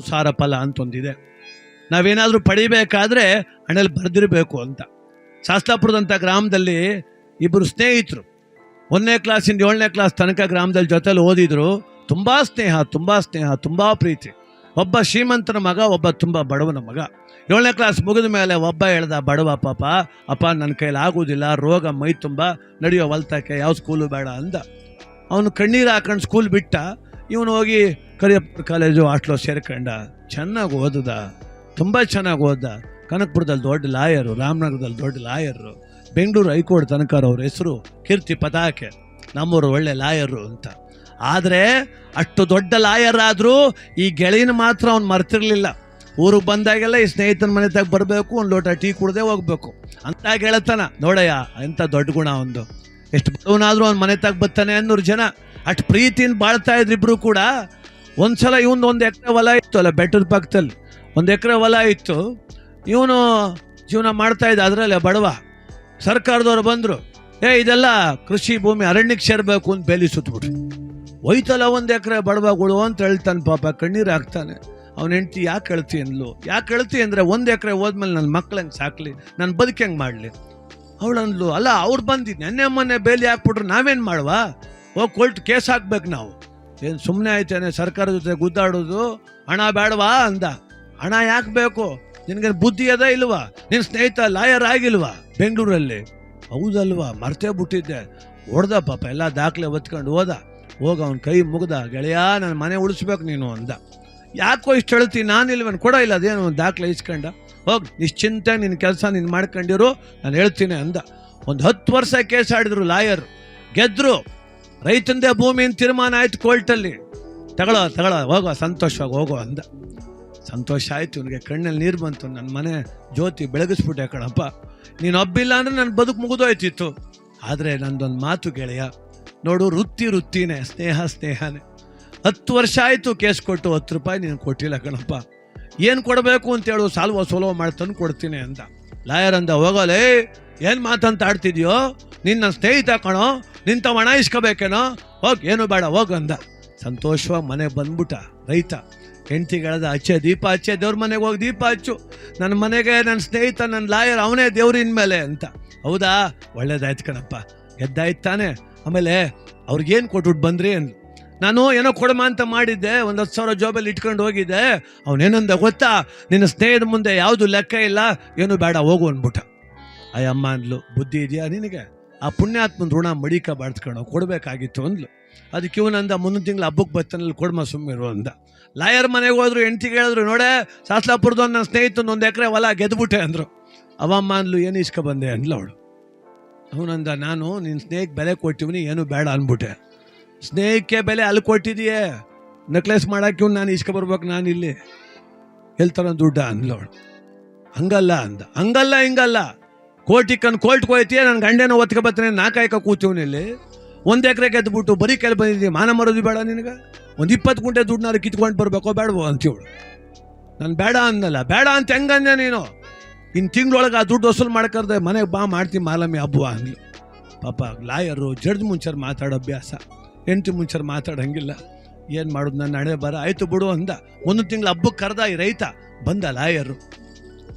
ಸಾರ ಫಲ ಅಂತ ನಾವೇನಾದರೂ ಪಡಿಬೇಕಾದ್ರೆ ಹಣೆಯಲ್ಲಿ ಬರೆದಿರಬೇಕು ಅಂತ. ಶಾಸ್ತಾಪುರದಂಥ ಗ್ರಾಮದಲ್ಲಿ ಇಬ್ಬರು ಸ್ನೇಹಿತರು. ಒಂದನೇ ಕ್ಲಾಸಿಂದ ಏಳನೇ ಕ್ಲಾಸ್ ತನಕ ಗ್ರಾಮದಲ್ಲಿ ಜೊತೆಲಿ ಓದಿದ್ರು. ತುಂಬ ಸ್ನೇಹ ತುಂಬ ಸ್ನೇಹ, ತುಂಬ ಪ್ರೀತಿ. ಒಬ್ಬ ಶ್ರೀಮಂತನ ಮಗ, ಒಬ್ಬ ತುಂಬ ಬಡವನ ಮಗ. ಏಳನೇ ಕ್ಲಾಸ್ ಮುಗಿದ ಮೇಲೆ ಒಬ್ಬ ಹೇಳ್ದ, ಬಡವ ಪಾಪ, ಅಪ್ಪ ನನ್ನ ಕೈಲಿ ಆಗೋದಿಲ್ಲ, ರೋಗ, ಮೈ ತುಂಬ, ನಡೆಯೋ ಹೊಲ್ತಕ್ಕೆ ಯಾವ ಸ್ಕೂಲು ಬೇಡ ಅಂದ. ಅವನು ಕಣ್ಣೀರು ಹಾಕೊಂಡು ಸ್ಕೂಲ್ ಬಿಟ್ಟ. ಇವನು ಹೋಗಿ ಕರಿಯಪ್ಪ ಕಾಲೇಜು ಹಾಸ್ಟ್ಲೋ ಸೇರ್ಕೊಂಡ. ಚೆನ್ನಾಗಿ ಓದಿದ. ತುಂಬ ಚೆನ್ನಾಗಿ ಓದ್ದ. ಕನಕಪುರದಲ್ಲಿ ದೊಡ್ಡ ಲಾಯರು, ರಾಮನಗರದಲ್ಲಿ ದೊಡ್ಡ ಲಾಯರು, ಬೆಂಗಳೂರು ಹೈಕೋರ್ಟ್ ತನಕ ಅವ್ರ ಹೆಸರು ಕೀರ್ತಿ ಪತಾಕೆ. ನಮ್ಮೂರು ಒಳ್ಳೆ ಲಾಯರು ಅಂತ. ಆದರೆ ಅಷ್ಟು ದೊಡ್ಡ ಲಾಯರ್ ಆದರೂ ಈ ಗೆಳೆಯನ ಮಾತ್ರ ಅವ್ನು ಮರ್ತಿರ್ಲಿಲ್ಲ. ಊರಿಗೆ ಬಂದಾಗೆಲ್ಲ ಈ ಸ್ನೇಹಿತನ ಮನೆ ತಾಗ ಬರಬೇಕು, ಒಂದು ಲೋಟ ಟೀ ಕುಡ್ದೇ ಹೋಗ್ಬೇಕು. ಅಂತ ಗೆಳತನ ನೋಡಯ್ಯ ಎಂಥ ದೊಡ್ಡ ಗುಣ ಒಂದು. ಎಷ್ಟು ಬಡವನಾದರೂ ಅವ್ನು ಮನೆ ತಾಗ ಬರ್ತಾನೆ ಅನ್ನೋರು ಜನ. ಅಷ್ಟು ಪ್ರೀತಿಯಿಂದ ಬಾಳ್ತಾ ಇದ್ರು ಇಬ್ರು ಕೂಡ. ಒಂದ್ಸಲ ಇವನ್ ಒಂದು ಎಕರೆ ಹೊಲ ಇತ್ತು ಅಲ್ಲ, ಬೆಟ್ಟದ ಪಕ್ಕದಲ್ಲಿ. ಒಂದು ಎಕರೆ ಹೊಲ ಇತ್ತು. ಇವನು ಜೀವನ ಮಾಡ್ತಾ ಇದ್ದ ಅದರಲ್ಲೇ ಬಡವ. ಸರ್ಕಾರದವ್ರು ಬಂದರು, ಏ, ಇದೆಲ್ಲ ಕೃಷಿ ಭೂಮಿ ಅರಣ್ಯಕ್ಕೆ ಸೇರ್ಬೇಕು ಅಂತ ಬೇಲಿ ಸುತ್ತಬಿಟ್ರು ಒಯ್ತಲ್ಲ ಒಂದು ಎಕರೆ ಬಡವಗಳು ಅಂತ ಹೇಳ್ತಾನೆ ಪಾಪ, ಕಣ್ಣೀರು ಹಾಕ್ತಾನೆ. ಅವನ ಹೆಂಡ್ತಿ ಯಾಕೆ ಹೇಳ್ತಿ ಅಂದ್ಲು? ಯಾಕೆ ಹೇಳ್ತಿ ಅಂದರೆ ಒಂದು ಎಕರೆ ಹೋದ್ಮೇಲೆ ನನ್ನ ಮಕ್ಳು ಹೆಂಗೆ ಸಾಕ್ಲಿ? ನಾನು ಬದುಕಿ ಹೆಂಗೆ ಮಾಡಲಿ? ಅವಳು ಅಲ್ಲ, ಅವ್ರು ಬಂದಿದ್ದು ನೆನ್ನೆ ಮೊನ್ನೆ ಬೇಲಿ ಹಾಕ್ಬಿಟ್ರೆ, ನಾವೇನು ಮಾಡುವ? ಹೋಗಿ ಕೋರ್ಟ್ ಕೇಸ್ ಹಾಕ್ಬೇಕು ನಾವು. ಏನು ಸುಮ್ಮನೆ ಆಯ್ತೇನೆ ಸರ್ಕಾರ ಜೊತೆ ಗುದ್ದಾಡೋದು? ಹಣ ಬೇಡವಾ ಅಂದ. ಹಣ ಯಾಕೆ ಬೇಕು? ನಿನಗೆ ಬುದ್ಧಿ ಅದ ಇಲ್ವಾ? ನಿನ್ನ ಸ್ನೇಹಿತ ಲಾಯರ್ ಆಗಿಲ್ವಾ ಬೆಂಗಳೂರಲ್ಲಿ? ಹೌದಲ್ವಾ? ಮರ್ತೇ ಬಿಟ್ಟಿದ್ದೆ. ಹೊಡ್ದ ಪಾಪ ಎಲ್ಲ ದಾಖಲೆ ಒತ್ಕೊಂಡು ಹೋದ. ಹೋಗ ಅವ್ನ ಕೈ ಮುಗ್ದ. ಗೆಳೆಯ ನನ್ನ ಮನೆ ಉಳಿಸ್ಬೇಕು ನೀನು ಅಂದ. ಯಾಕೋ ಇಷ್ಟು ಹೇಳ್ತಿ? ನಾನಿಲ್ವನ್ ಕೊಡೋ ಇಲ್ಲ, ಅದೇನು ಒಂದು ದಾಖಲೆ ಇಸ್ಕೊಂಡ. ಹೋಗಿ, ನಿಶ್ಚಿಂತೆ ನಿನ್ನ ಕೆಲಸ ನೀನು ಮಾಡ್ಕೊಂಡಿರು, ನಾನು ಹೇಳ್ತೀನಿ ಅಂದ. ಒಂದು ಹತ್ತು ವರ್ಷ ಕೇಸ್ ಆಡಿದ್ರು ಲಾಯರ್. ಗೆದ್ರು. ರೈತಂದೇ ಭೂಮಿಯಿಂದ ತೀರ್ಮಾನ ಆಯ್ತು ಕೋರ್ಟಲ್ಲಿ. ತಗೊಳ್ಳೋ ತಗೊಳ್ಳೋ ಹೋಗೋ ಸಂತೋಷವಾಗಿ ಹೋಗೋ ಅಂದ. ಸಂತೋಷ ಆಯ್ತು ನನಗೆ ಕಣ್ಣಲ್ಲಿ ನೀರು ಬಂತು, ನನ್ನ ಮನೆ ಜ್ಯೋತಿ ಬೆಳಗಿಸ್ಬಿಟ್ಟೆ ಕಣಪ್ಪ. ನೀನು ಹಬ್ಬಿಲ್ಲ ಅಂದರೆ ನನ್ನ ಬದುಕು ಮುಗಿದೋಯ್ತಿತ್ತು. ಆದರೆ ನಂದೊಂದು ಮಾತು ಗೆಳೆಯ, ನೋಡು, ವೃತ್ತಿ ವೃತ್ತಿನೇ, ಸ್ನೇಹ ಸ್ನೇಹನೇ. ಹತ್ತು ವರ್ಷ ಆಯಿತು ಕೇಸ್ ಕೊಟ್ಟು ಹತ್ತು ರೂಪಾಯಿ ನೀನು ಕೊಟ್ಟಿಲ್ಲ ಕಣಪ್ಪ. ಏನು ಕೊಡಬೇಕು ಅಂತ ಹೇಳು, ಸಾಲ್ವ ಸೋಲೋ ಮಾಡಿ ಕೊಡ್ತೀನಿ ಅಂತ ಲಾಯರ್ ಅಂದ, ಹೋಗೋಲೇ, ಏನು ಮಾತಂತ ಆಡ್ತಿದ್ಯೋ? ನಿನ್ನ ಸ್ನೇಹಿತ ಕಣೋ ನಿಂತ ಹಣ ಇಸ್ಕೋಬೇಕೇನೋ? ಹೋಗಿ, ಏನು ಬೇಡ, ಹೋಗು ಅಂದ. ಸಂತೋಷವಾಗಿ ಮನೆ ಬಂದ್ಬಿಟ್ಟ. ರೈತ, ಹೆಂಡತಿಗಳದ ಹಚ್ಚೆ ದೀಪ ಹಚ್ಚೆ, ದೇವ್ರ ಮನೆಗೆ ಹೋಗಿ ದೀಪ ಹಚ್ಚು. ನನ್ನ ಮನೆಗೆ ನನ್ನ ಸ್ನೇಹಿತ ನನ್ನ ಲಾಯರ್, ಅವನೇ ದೇವ್ರಿನ ಮೇಲೆ ಅಂತ. ಹೌದಾ? ಒಳ್ಳೇದಾಯ್ತು ಕಣಪ್ಪ. ಗೆದ್ದಾಯ್ತು ತಾನೆ. ಆಮೇಲೆ ಅವ್ರಿಗೇನು ಕೊಟ್ಬಿಟ್ಟು ಬಂದ್ರಿ ಅಂದ. ನಾನು ಏನೋ ಕೊಡಮ ಅಂತ ಮಾಡಿದ್ದೆ, ಒಂದು ಹತ್ತು ಸಾವಿರ ಜೋಬಲ್ಲಿ ಇಟ್ಕೊಂಡು ಹೋಗಿದ್ದೆ. ಅವನೇನಂದ, ಗೊತ್ತಾ? ನಿನ್ನ ಸ್ನೇಹದ ಮುಂದೆ ಯಾವುದು ಲೆಕ್ಕ ಇಲ್ಲ, ಏನು ಬೇಡ, ಹೋಗು ಅಂದ್ಬಿಟ್ಟ. ಅಯ್ಯಮ್ಮ, ಅಂದ್ಲು. ಬುದ್ಧಿ ಇದೆಯಾ ನಿನಗೆ? ಆ ಪುಣ್ಯಾತ್ಮನ ಋಣ ಮಡಿಕ ಬಾಡ್ಸ್ಕೊಂಡು ಕೊಡಬೇಕಾಗಿತ್ತು ಅಂದ್ಲು. ಅದಕ್ಕೆ ಇವನಂದ ಮುಂದಿನ ತಿಂಗಳು ಹಬ್ಬಕ್ಕೆ ಬರ್ತಾನಲ್ಲಿ ಕೊಡ್ಮ ಸುಮ್ಮಿರು ಅಂದ. ಲಾಯರ್ ಮನೆಗೆ ಹೋದ್ರು, ಹೆಂಡ್ತಿಗೆ ಹೇಳಿದ್ರು, ನೋಡೆ ಶಾಸ್ಲಾಪುರದ ನನ್ನ ಸ್ನೇಹಿತನ ಒಂದು ಎಕರೆ ಹೊಲ ಗೆದ್ಬಿಟ್ಟೆ ಅಂದರು. ಅವಮ್ಮ ಅಂದ್ಲು, ಏನು ಇಸ್ಕ ಬಂದೆ? ಅಂದ್ಲು ಅವಳು. ಅವನಂದ ನಾನು ನಿನ್ನ ಸ್ನೇಹಕ್ಕೆ ಬೆಲೆ ಕೊಟ್ಟಿವ್ನಿ, ಏನು ಬೇಡ ಅಂದ್ಬಿಟ್ಟೆ. ಸ್ನೇಹಕ್ಕೆ ಬೆಲೆ ಅಲ್ಲಿ ಕೊಟ್ಟಿದೆಯೇ? ನೆಕ್ಲೆಸ್ ಮಾಡೋಕ್ಕೆ ನಾನು ಇಸ್ಕ ಬರ್ಬೇಕು, ನಾನು ಇಲ್ಲಿ. ಹೇಳ್ತಾರ ದುಡ್ಡ? ಅಂದ್ಲವಳು ಹಂಗಲ್ಲ ಅಂದ. ಹಂಗಲ್ಲ, ಹಿಂಗಲ್ಲ. ಕೋಟಿ ಕನ್ ಕೋರ್ಟ್ಗೆ ಹೋಯ್ತೀಯ ನನ್ನ ಗಂಡೇನೋ ಒತ್ತಿಗೆ ಬರ್ತಾನೆ ನಾಕಾಯ್ಕ ಕೂತೀವ್ನಿಲ್ಲಿ ಒಂದು ಎಕರೆ ಗೆದ್ಬಿಟ್ಟು ಬರೀ ಕೆಲ ಬಂದಿದ್ದೀನಿ ಮಾನ ಮರೋದು ಬೇಡ ನಿನಗೆ? ಒಂದು ಇಪ್ಪತ್ತು ಗುಂಟೆ ದುಡ್ಡನ್ನಾರು ಕಿತ್ಕೊಂಡು ಬರಬೇಕೋ ಬೇಡವೋ ಅಂತೀವಳು. ನಾನು ಬೇಡ ಅಂದಲ್ಲ ಬೇಡ ಅಂತ ಹೆಂಗಂದೆ ನೀನು? ಇನ್ನು ತಿಂಗಳೊಳಗೆ ಆ ದುಡ್ಡು ವಸೂಲು ಮಾಡ್ಕರ್ದೆ ಮನೆಗೆ ಬಾ ಮಾಡ್ತೀನಿ ಮಾಲಮ್ಮಿ ಹಬ್ಬ ಅಂದ್ಲು ಪಾಪ ಲಾಯರು, ಜಡ್ಜ್ ಮುಂಚರ್ ಮಾತಾಡೋ ಅಭ್ಯಾಸ. ಹೆಂಡತಿ ಮುಂಚರ್ ಮಾತಾಡಂಗಿಲ್ಲ. ಏನು ಮಾಡೋದು ನನ್ನ ಹಣೆ ಬರ? ಆಯ್ತು ಬಿಡು ಅಂದ. ಒಂದು ತಿಂಗಳು ಹಬ್ಬಕ್ಕೆ ಕರೆದ ಈ ರೈತ. ಬಂದ ಲಾಯರು.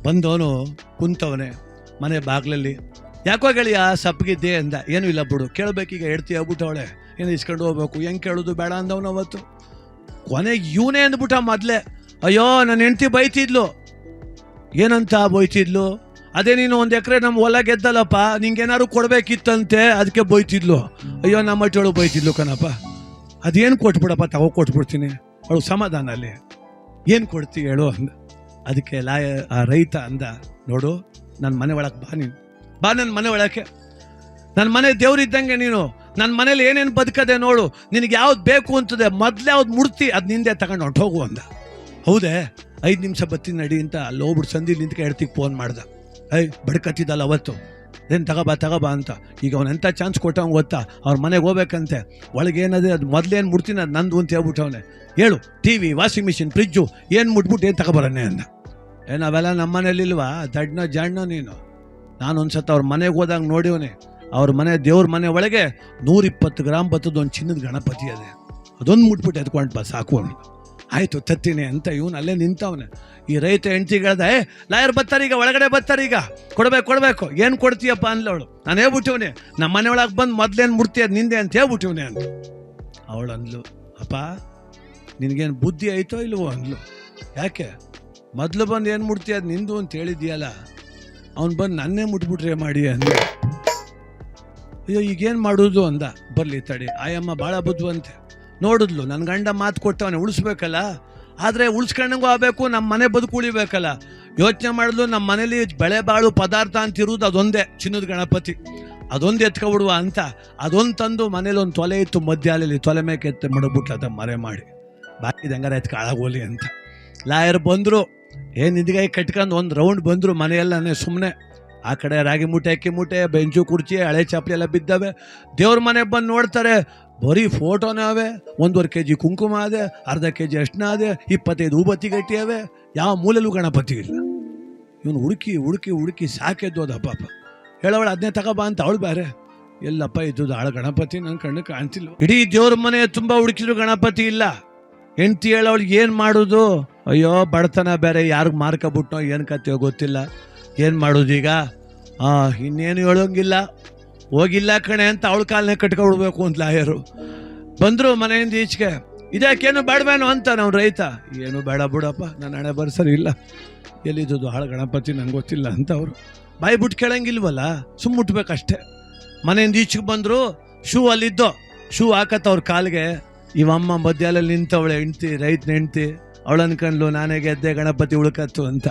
ಬಂದವನು ಕುಂತವನೇ. ಮನೆ ಬಾಗ್ಲಲ್ಲಿ. ಯಾಕೋ ಗೆಳೆಯ ಸಪ್ಪಗಿದ್ದೆ ಅಂದ. ಏನೂ ಇಲ್ಲ ಬಿಡು, ಕೇಳಬೇಕೀಗ, ಹೆಡ್ತಿ ಆಗ್ಬಿಟ್ಟವಳೆ. ಏನು ಇಸ್ಕೊಂಡು ಹೋಗ್ಬೇಕು, ಹೆಂಗೆ ಕೇಳೋದು ಬೇಡ ಅಂದವನು ಅವತ್ತು. ಕೊನೆಗೆ ಇವನೇ ಅಂದ್ಬಿಟ್ಟ ಮೊದಲೇ. ಅಯ್ಯೋ ನನ್ನ ಹೆಂಡ್ತಿ ಬೈತಿದ್ಲು. ಏನಂತ ಬೈತಿದ್ಲು? ಅದೇ ನೀನು ಒಂದು ಎಕರೆ ನಮ್ಮ ಹೊಲ ಗೆದ್ದಲ್ಲಪ್ಪ, ನಿಂಗೇನಾದ್ರು ಕೊಡಬೇಕಿತ್ತಂತೆ ಅದಕ್ಕೆ ಬೈತಿದ್ಲು. ಅಯ್ಯೋ ನಮ್ಮ ಮಟ್ಟಳು ಬೈತಿದ್ಲು ಕಣಪ್ಪ. ಅದೇನು ಕೊಟ್ಬಿಡಪ್ಪ ತಗೋ ಕೊಟ್ಬಿಡ್ತೀನಿ. ಅವಳು ಸಮಾಧಾನ ಅಲ್ಲಿ. ಏನು ಕೊಡ್ತೀವಿ ಹೇಳು ಅಂದ. ಅದಕ್ಕೆ ಲಾಯ, ಆ ರೈತ ಅಂದ, ನೋಡು ನನ್ನ ಮನೆ ಒಳಗೆ ಬಾ ನೀನು. ಬಾ ನನ್ನ ಮನೆ ಒಳಕ್ಕೆ ನನ್ನ ಮನೆ ದೇವ್ರಿದ್ದಂಗೆ ನೀನು. ನನ್ನ ಮನೇಲಿ ಏನೇನು ಬದುಕದೆ ನೋಡು. ನಿನಗೆ ಯಾವ್ದು ಬೇಕು ಅಂತದೆ. ಮೊದಲೇ ಯಾವ್ದು ಮುಡ್ತಿ, ಅದು ನಿಂದೆ ತಗೊಂಡು ಹೊಂಟೋಗು ಅಂದ. ಹೌದೇ? ಐದು ನಿಮಿಷ ಬತ್ತೀನಿ ನಡಿ ಅಂತ ಅಲ್ಲಿ ಹೋಗ್ಬಿಟ್ಟು ಸಂದಿ ನಿಂತ್ಕೆ ಹೇಳ್ತಿಗೆ ಫೋನ್ ಮಾಡ್ದೆ. ಐ ಬಡ್ಕತ್ತಿದ್ದಲ್ಲ ಅವತ್ತು. ಏನು ತಗೋಬಾ ತಗೋಬಾ ಅಂತ. ಈಗ ಅವ್ನು ಎಂಥ ಚಾನ್ಸ್ ಕೊಟ್ಟವಂಗೆ ಗೊತ್ತಾ? ಅವ್ರ ಮನೆಗೆ ಹೋಗ್ಬೇಕಂತೆ. ಒಳಗೆ ಏನದೆ? ಅದು ಮೊದಲೇನು ಮುಡ್ತೀನಿ? ಅದು ನಂದು ಅಂತ ಹೇಳ್ಬಿಟ್ಟವನೆ. ಹೇಳು, T V, washing machine, fridge, ಏನು ಮುಟ್ಬಿಟ್ಟು ಏನು ತಗೊಬರನೆ ಅಂದ. ಏನು ಅವೆಲ್ಲ ನಮ್ಮ ಮನೇಲಿಲ್ವಾ ದಡ್ನ ಜಾಣ್ಣ ನೀನು? ನಾನು ಒಂದ್ಸತ ಅವ್ರ ಮನೆಗೆ ಹೋದಾಗ ನೋಡಿವನೆ. ಅವ್ರ ಮನೆ, ದೇವ್ರ ಮನೆ ಒಳಗೆ ನೂರಿಪ್ಪತ್ತು ಗ್ರಾಮ್ ಬತ್ತದ ಒಂದು ಚಿನ್ನದ ಗಣಪತಿ ಅದೇ. ಅದೊಂದು ಮುಟ್ಬಿಟ್ಟು ಎತ್ಕೊಂಡು ಬಾ, ಸಾಕು ಅವನು. ಆಯ್ತು, ತತ್ತೀನಿ ಅಂತ ಇವನು ಅಲ್ಲೇ ನಿಂತವನೆ. ಈ ರೈತ ಹೆಂಡ್ತಿಗಳ್ದ, ಏ, ಲಾಯರ್ ಬರ್ತಾರೀಗ ಈಗ, ಒಳಗಡೆ ಬರ್ತಾರೆ ಈಗ. ಕೊಡಬೇಕು, ಕೊಡ್ಬೇಕು. ಏನು ಕೊಡ್ತೀಯಪ್ಪ? ಅನ್ಲವಳು ನಾನು ಹೇಳ್ಬಿಟ್ಟಿವ್ನೆ ನಮ್ಮ ಮನೆ ಒಳಗೆ ಬಂದು ಮೊದ್ಲೇನು ಮುಡ್ತೀಯ ನಿಂದೆ ಅಂತ ಹೇಳ್ಬಿಟ್ಟಿವ್ನೆ ಅಂತ ಅವಳು ಅಂದ್ಲು, ಅಪ್ಪ, ನಿನಗೇನು ಬುದ್ಧಿ ಐತೋ ಇಲ್ವೋ? ಅಂದ್ಲು. ಯಾಕೆ? ಮೊದಲು ಬಂದು ಏನು ಮುಟ್ತಿ ಅದು ನಿಂದು ಅಂತ ಹೇಳಿದ್ಯಲ್ಲ. ಅವ್ನು ಬಂದು ನನ್ನೇ ಮುಟ್ಬಿಟ್ರೆ ಮಾಡಿ ಅಂದ. ಅಯ್ಯೋ, ಈಗೇನು ಮಾಡೋದು ಅಂದ. ಬರಲಿ ತಡಿ ಆಯಮ್ಮ ಭಾಳ ಬುದ್ಧವಂತೆ. ನೋಡಿದ್ಲು ನನ್ನ ಗಂಡ ಮಾತು ಕೊಟ್ಟವನೇ, ಉಳಿಸ್ಬೇಕಲ್ಲ? ಆದರೆ ಉಳಿಸ್ಕೊಂಡಂಗೂ ಆಗಬೇಕು ನಮ್ಮ ಮನೆ ಬದುಕು ಉಳಿಬೇಕಲ್ಲ? ಯೋಚನೆ ಮಾಡಿದ್ಲು ನಮ್ಮ ಮನೇಲಿ ಬೆಳೆ ಬಾಳು ಪದಾರ್ಥ ಅಂತ ಇರುವುದು ಅದೊಂದೇ, ಚಿನ್ನದ ಗಣಪತಿ. ಅದೊಂದು ಎತ್ಕೊಬಿಡುವ ಅಂತ. ಅದೊಂದು ತಂದು ಮನೇಲಿ ಒಂದು ತೊಲೆ ಇತ್ತು, ಮಧ್ಯಾಹ್ನದಲ್ಲಿ ತೊಲೆ ಮೇಕೆ ಎತ್ತ ಮಡಗ್ಬಿಟ್ಲು ಅದ ಮರೆ ಮಾಡಿ. ಬಾಕಿ ಹೆಂಗಾರ ಎತ್ಕ ಹಾಳಾಗೋಲಿ ಅಂತ. ಲಾಯರ್ ಬಂದರು ಏನು ಇದ್ಗಾಯಿ ಕಟ್ಕೊಂಡು ಒಂದು ರೌಂಡ್ ಬಂದರು ಮನೆಯಲ್ಲೇ ಸುಮ್ಮನೆ ಆ ಕಡೆ ರಾಗಿ ಮೂಟೆ, ಅಕ್ಕಿ ಮೂಟೆ ಬೆಂಚು ಕುರ್ಚಿ, ಹಳೆ ಚಾಪಡಿ ಎಲ್ಲ ಬಿದ್ದಾವೆ. ದೇವ್ರ ಮನೆಗೆ ಬಂದು ನೋಡ್ತಾರೆ, ಬರೀ ಫೋಟೋನೇ ಅವೆ. ಒಂದೂವರೆ ಕೆ ಜಿ ಕುಂಕುಮ ಅದೆ, ಅರ್ಧ ಕೆ ಜಿ ಅಷ್ಟನ ಅದೆ, ಇಪ್ಪತ್ತೈದು ಹೂಬತ್ತಿ ಗಟ್ಟಿ ಅವೆ. ಯಾವ ಮೂಲೆಲೂ ಗಣಪತಿ ಇಲ್ಲ. ಇವನು ಹುಡುಕಿ ಹುಡುಕಿ ಹುಡುಕಿ ಸಾಕೆದ್ದು ಅದು ಅಪ್ಪ ಹೇಳವಳು ಅದನ್ನೇ ತಗೋಬಾ ಅಂತ ಅವಳು ಬೇರೆ ಎಲ್ಲಪ್ಪ ಇದ್ದು ಆಳ ಗಣಪತಿ ನನ್ನ ಕಣ್ಣು ಕಾಣ್ತಿಲ್ಲ. ಇಡೀ ದೇವ್ರ ಮನೆ ತುಂಬ ಹುಡುಕಿದ್ರು ಗಣಪತಿ ಇಲ್ಲ. ಹೆಂಡ್ತಿ ಹೇಳೋಳು ಏನು ಮಾಡೋದು? ಅಯ್ಯೋ, ಬಡತನ ಬೇರೆ, ಯಾರಿಗೆ ಮಾರ್ಕೊಬಿಟ್ನೋ ಏನು ಕತೆಯೋ ಗೊತ್ತಿಲ್ಲ. ಏನು ಮಾಡೋದು ಈಗ? ಆ, ಇನ್ನೇನು ಹೇಳೋಂಗಿಲ್ಲ. ಹೋಗಿಲ್ಲ ಕಣೆ ಅಂತ ಅವಳ ಕಾಲನೇ ಕಟ್ಕೊಬಿಡ್ಬೇಕು ಅಂತ ಲಾಯರು. ಬಂದರು ಮನೆಯಿಂದ ಈಚೆಗೆ. ಇದಕ್ಕೇನು ಬೇಡವೇನೋ ಅಂತ ನಾವು ರೈತ. ಏನು ಬೇಡ ಬಿಡಪ್ಪ, ನನ್ನ ಹಣೆ ಬರ್ಸರಿ ಇಲ್ಲ. ಎಲ್ಲಿದ್ದು ಹಾಳು ಗಣಪತಿ ನಂಗೆ ಗೊತ್ತಿಲ್ಲ ಅಂತ ಅವರು. ಬಾಯಿ ಬಿಟ್ಟು ಕೇಳಂಗಿಲ್ವಲ್ಲ? ಸುಮ್ಮ ಮುಟ್ಬೇಕಷ್ಟೇ. ಮನೆಯಿಂದ ಈಚೆಗೆ ಬಂದರು, ಶೂ ಅಲ್ಲಿದ್ದೋ, ಶೂ ಹಾಕತ್ತವ್ರ ಕಾಲಿಗೆ. ಇವಮ್ಮ ನಿಂತ ನಿಂತವಳೆ, ಹೆಂಡ್ತಿ, ರೈತನ ಹೆಂಡ್ತಿ ಅವಳು ಅನ್ಕೊಂಡ್ಲು ನಾನೇ ಗೆದ್ದೆ, ಗಣಪತಿ ಉಳ್ಕತ್ತು ಅಂತ.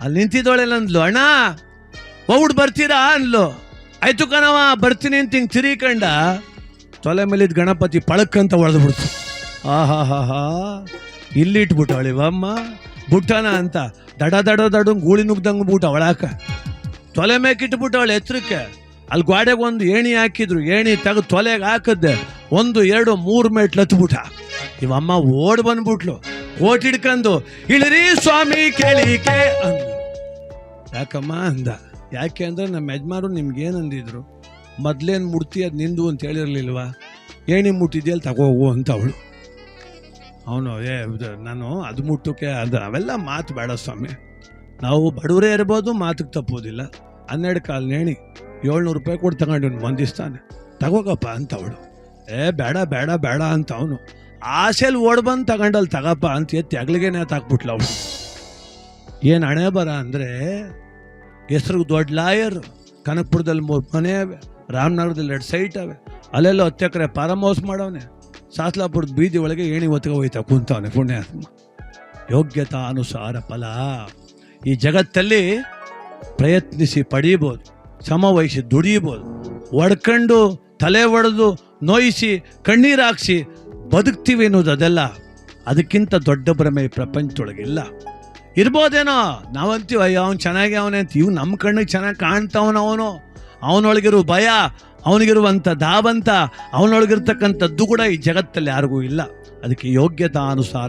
ಅಲ್ಲಿ ನಿಂತಿದ್ದವಳೆಲ್ಲ ಅಂದ್ಲು, ಅಣ್ಣ ಹೋಗ್ಬಿಟ್ಟು ಬರ್ತೀರಾ? ಅಂದ್ಲು. ಆಯ್ತು ಕಣವ ಬರ್ತೀನಿ ಅಂತ ಹಿಂಗೆ ತಿರಿಕಂಡ ತೊಲೆ ಮೇಲಿದ್ದ ಗಣಪತಿ ಪಳಕ್ಕಂತ ಹೊಡೆದು ಬಿಡ್ತು. ಆಹಾ ಹಾ ಹಾ ಇಲ್ಲಿ ಅಮ್ಮ ಬುಟ್ಟನ ಅಂತ. ದಡ ದಡ ದಡ, ಗೂಳಿ ನುಗ್ದಂಗೆ ಬೂಟ ಒಳಾಕ. ತೊಲೆ ಮೇಕಿಟ್ಬಿಟ್ಟವಳು ಎತ್ತರಕ್ಕೆ. ಅಲ್ಲಿ ಗ್ವಾಡೆಗೆ ಒಂದು ಏಣಿ ಹಾಕಿದ್ರು, ಏಣಿ ತೆಗೆದು ತೊಲೆಗೆ ಹಾಕಿದ್ದೆ. ಒಂದು, ಎರಡು, ಮೂರು ಮೆಟ್ಲು ಹತ್ಬಿಟ್ಟ ಇವಮ್ಮ ಓಡ್ ಬಂದ್ಬಿಟ್ಲು. ಓಟ್ ಹಿಡ್ಕಂದು, ಇಳಿರಿ ಸ್ವಾಮಿ ಕೇಳಿಕೆ ಅಂದ ಯಾಕಮ್ಮ ಅಂದ. ಯಾಕೆ ಅಂದ್ರೆ ನಮ್ಮ ಯಜಮಾರು ನಿಮ್ಗೇನು ಅಂದಿದ್ರು ಮೊದ್ಲೇನು ಮುಡ್ತಿ ಅದು ನಿಂದು ಅಂತ ಹೇಳಿರ್ಲಿಲ್ವಾ? ಏಣಿ ಮುಟ್ಟಿದ್ಯಲ್ಲ ತಗೋಗು ಅಂತ ಅವಳು. ಅವನು, ಏ ನಾನು ಅದು ಮುಟ್ಟಕ್ಕೆ ಅದು ಅವೆಲ್ಲ ಮಾತು ಬೇಡ ಸ್ವಾಮಿ. ನಾವು ಬಡವರೇ ಇರ್ಬೋದು ಮಾತಿಗೆ ತಪ್ಪೋದಿಲ್ಲ. ಹನ್ನೆರಡು ಕಾಲು ನೇಣಿ ಏಳ್ನೂರು ರೂಪಾಯಿ ಕೊಟ್ಟು ತಗೊಂಡು ಬಂದಿಸ್ತಾನೆ ತಗೋಗಪ್ಪ ಅಂತ ಅವಳು. ಏ, ಬೇಡ ಬೇಡ ಬೇಡ ಅಂತ ಅವನು. ಆಸೆಲಿ ಓಡ್ ಬಂದು ತಗೊಂಡಲ್ಲಿ ತಗಪ್ಪ ಅಂತ ಎತ್ತಿ ಅಗ್ಲಿಗೆ ತಾಕ್ಬಿಟ್ಲ ಅವನು. ಏನು ಹಣೆ ಬರ ಅಂದರೆ ಹೆಸ್ರಿಗೆ ದೊಡ್ಡ ಲಾಯರ್, ಕನಕಪುರದಲ್ಲಿ ಮೂರು ಮನೆ ಅವೆ, ರಾಮನಗರದಲ್ಲಿ ಎರಡು ಸೈಟ್ ಅವೆ, ಅಲ್ಲೆಲ್ಲ ಹತ್ತು ಎಕರೆ ಪಾರಮೌಸ್ ಮಾಡವನೆ. ಸಾಸ್ಲಾಪುರದ ಬೀದಿ ಒಳಗೆ ಏಣಿ ಒತ್ತಿಗೆ ಹೋಯ್ತಾ ಕುಂತವನೆ ಪುಣ್ಯಾತ್ಮ. ಯೋಗ್ಯತಾ ಅನುಸಾರ ಫಲ. ಈ ಜಗತ್ತಲ್ಲಿ ಪ್ರಯತ್ನಿಸಿ ಪಡೀಬೋದು ಸಮವಹಿಸಿ ದುಡಿಬೋದು, ಒಡ್ಕೊಂಡು ತಲೆ ಒಡೆದು ನೋಯಿಸಿ, ಕಣ್ಣೀರಾಕ್ಸಿ ಬದುಕ್ತೀವಿ ಅನ್ನೋದು ಅದೆಲ್ಲ. ಅದಕ್ಕಿಂತ ದೊಡ್ಡ ಭ್ರಮೆ ಈ ಪ್ರಪಂಚದೊಳಗಿಲ್ಲ. ಇರ್ಬೋದೇನೋ, ನಾವಂತೀವಿ, ಅಯ್ಯೋ, ಅವ್ನು ಚೆನ್ನಾಗಿ ಅವನೇ ಅಂತ. ಇವ್ ನಮ್ಮ ಕಣ್ಣಿಗೆ ಚೆನ್ನಾಗಿ ಕಾಣ್ತಾವನ ಅವನು? ಅವನೊಳಗಿರೋ ಭಯ ಅವನಿಗಿರುವಂಥ ಧಾವಂತ, ಅವನೊಳಗಿರ್ತಕ್ಕಂಥದ್ದು ಕೂಡ ಈ ಜಗತ್ತಲ್ಲಿ ಯಾರಿಗೂ ಇಲ್ಲ. ಅದಕ್ಕೆ ಯೋಗ್ಯತಾ ಅನುಸಾರ